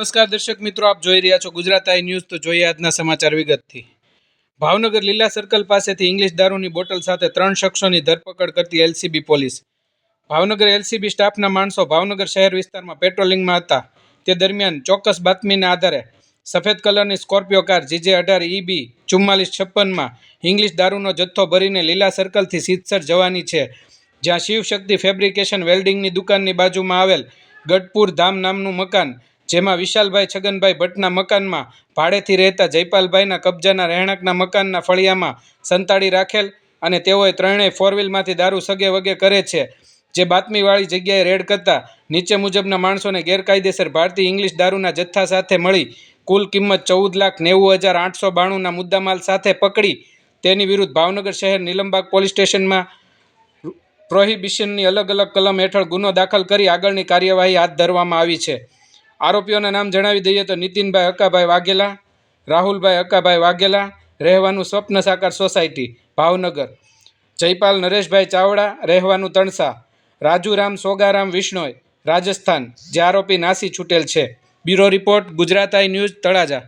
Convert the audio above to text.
નમસ્કાર દર્શક મિત્રો, આપ જોઈ રહ્યા છો ગુજરાત આઈ ન્યૂઝ. તો જોઈએ આજના સમાચાર વિગતથી. ભાવનગર લીલા સર્કલ પાસેથી ઇંગ્લિશ દારૂની બોટલ સાથે ત્રણ શખ્સોની ધરપકડ કરતી એલસીબી પોલીસ. ભાવનગર એલસીબી સ્ટાફના માણસો ભાવનગર શહેર વિસ્તારમાં પેટ્રોલિંગમાં હતા. તે દરમિયાન ચોક્કસ બાતમીના આધારે સફેદ કલરની સ્કોર્પિયો કાર જીજે અઢાર ઈબી ચુમ્માલીસ છપ્પનમાં ઇંગ્લિશ દારૂનો જથ્થો ભરીને લીલા સર્કલથી સીતસર જવાની છે, જ્યાં શિવશક્તિ ફેબ્રિકેશન વેલ્ડિંગની દુકાનની બાજુમાં આવેલ ગઢપુર ધામ નામનું મકાન જેમાં વિશાલભાઈ છગનભાઈ ભટ્ટના મકાનમાં ભાડેથી રહેતા જયપાલભાઈના કબજાના રહેણાંકના મકાનના ફળિયામાં સંતાડી રાખેલ અને તેઓએ ત્રણેય ફોરવ્હીલમાંથી દારૂ સગે વગે કરે છે. જે બાતમીવાળી જગ્યાએ રેડ કરતા નીચે મુજબના માણસોને ગેરકાયદેસર ભારતીય ઇંગ્લિશ દારૂના જથ્થા સાથે મળી કુલ કિંમત ચૌદ લાખ નેવું હજાર આઠસો બાણુંના મુદ્દામાલ સાથે પકડી. તેની વિરુદ્ધ ભાવનગર શહેર નીલમબાગ પોલીસ સ્ટેશનમાં પ્રોહિબિશનની અલગ અલગ કલમ હેઠળ ગુનો દાખલ કરી આગળની કાર્યવાહી હાથ ધરવામાં આવી છે. આરોપીઓના નામ જણાવી દઈએ તો નીતિનભાઈ અક્કાભાઈ વાઘેલા, રાહુલભાઈ અક્કાભાઈ વાઘેલા, રહેવાનું સ્વપ્ન સાકાર સોસાયટી, ભાવનગર. જયપાલ નરેશભાઈ ચાવડા, રહેવાનું તણસા. રાજુરામ સોગારામ વિષ્ણોય રાજસ્થાન. જે આરોપી નાસી છૂટેલ છે. Bureau report, Gujarat I news, Talaja.